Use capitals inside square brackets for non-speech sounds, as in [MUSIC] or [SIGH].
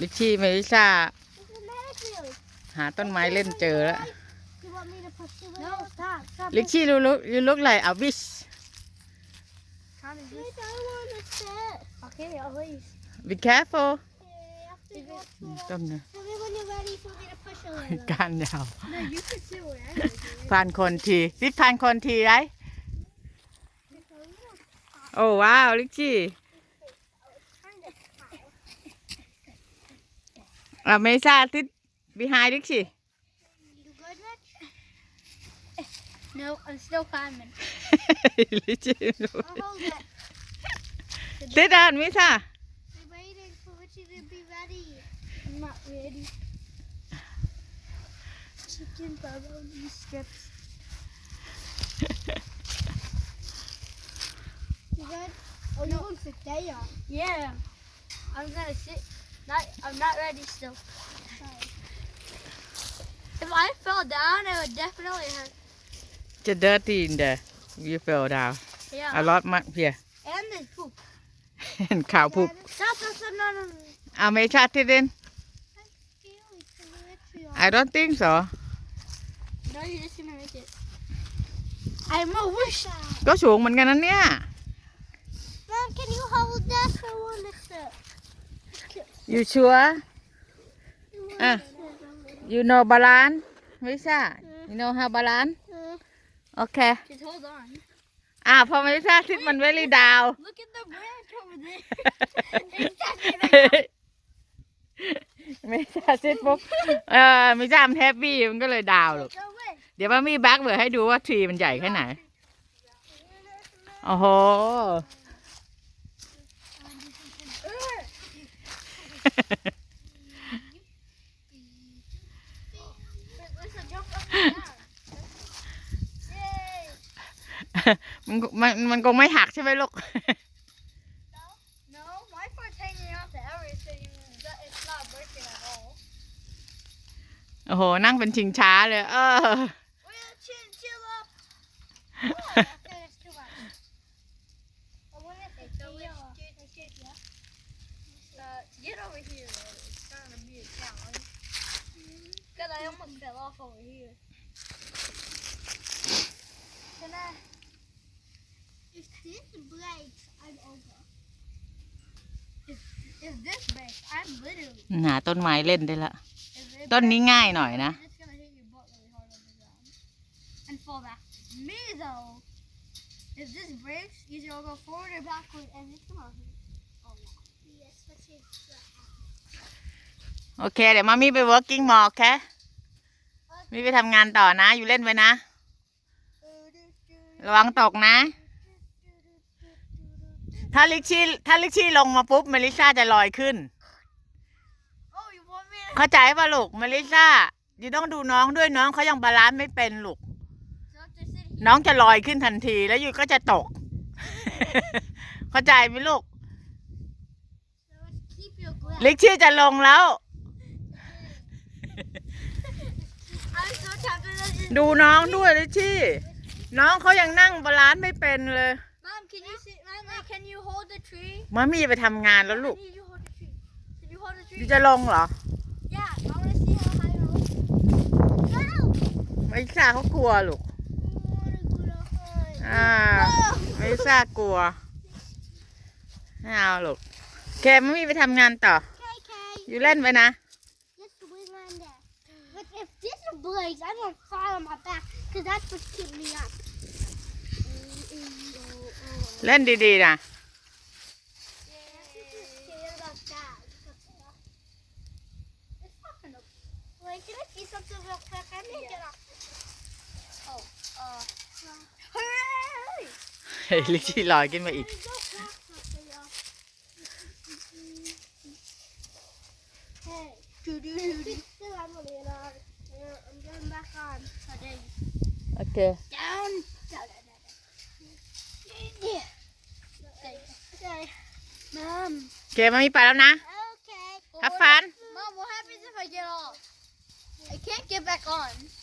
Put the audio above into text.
ลิชี่เมลิซาหาต้นไม้เล่นเจอแล้วลิชี่ลูกลูกลูกไรอาบิชบิ๊แคฟโฟต้นนี้การยาวผ่านคนทีวิผ่านคนทีไรโอ้ว้าวลิชี่ Ah, may isa atin. Behind it, she. You good with No, I'm still climbing. I'll hold it. Sit down, Misa. I'm waiting for you to be ready. I'm not ready. Chicken bubble these strips. you good? Oh, no. you're going to sit down. Yeah. I'm going to sit. Not, I'm not ready still. If I fell down, it would definitely hurt. It's dirty in there. You fell down. Yeah. A lot much here. And there's poop. [LAUGHS] and cow poop. Stop, stop, no, no, no. Are in? I don't think so. No, you're just gonna make it. I'm a wish. Go xuống mình cái nó Mom, can you hold that for one? อยู่ชัวอ่ะอยู่โนบาลานวิซ่าอยู่โนฮาบาลานโอเคอ่ะพอมิซ่าซิดมันเวลีดาวไม่ใช่ซิดปุ๊บเออไมิซ่าแฮปปี้มันก็เลยดาวหรอกเดี๋ยวว่ามีแบ็กเบอร์ให้ดูว่าทรีมันใหญ่แค่ไหนโอ้โหมันมันมันคงไม่หักใช่ไหมลูก No, my phone's hanging off the arrow, so you, it's not working at all. โอ้โหนั่งเป็นชิงช้าเลย เออ Well, chill, chill up. Oh, that's too much. I wonder if it's so here. It's good, yeah. Uh, get over here, though. It's starting to be a challenge. Because I almost fell off over here. หาต้นไม้เล่นได้ละ ต้นนี้ง่ายหน่อยนะโอเคเดี๋ยวมามีไป working มอกแค่มีไปทำงานต่อนะอยู่เล่นไว้นะระวังตกนะถ้าลิชชี่ถ้าลิชชี่ลงมาปุ๊บเมลิซ่าจะลอยขึ้น เข้าใจป่ะลูกเมลิซ่ายูต้องดูน้องด้วยน้องเขายังบาลานซ์ไม่เป็นลูก น้องจะลอยขึ้นทันทีแล้วยูก็จะตก เข้าใจไหมลูก ลิชชี่จะลงแล้ว ดูน้องด้วยลิชชี่ น้องเขายังนั่งบาลานซ์ไม่เป็นเลย can you see Mama can you hold the tree มามีไปทำงานแล้วลูก Can you hold the tree Can you hold the อ tree ยู่จะลงเหรอ Yeah I wanna see how high it holds Wow ไมลิซ่าเขากลัวลูกอ่าไมลิซ่ากลัวไม่เอาลูกแกมามีไปทำงานต่อ Okay, อยู่เล่นไปนะ just wing on there. But if this breaks, I'm gonna fall on my back, cause that's what keeps me up. เล่นดีๆนะเฮ้ยลิชี่ลอยขึ้นมาอีกโอเคโอเคมามีปไปแล้วนะโฮับฟันมามฮัฟฟันจะไปเจอ I can't get back on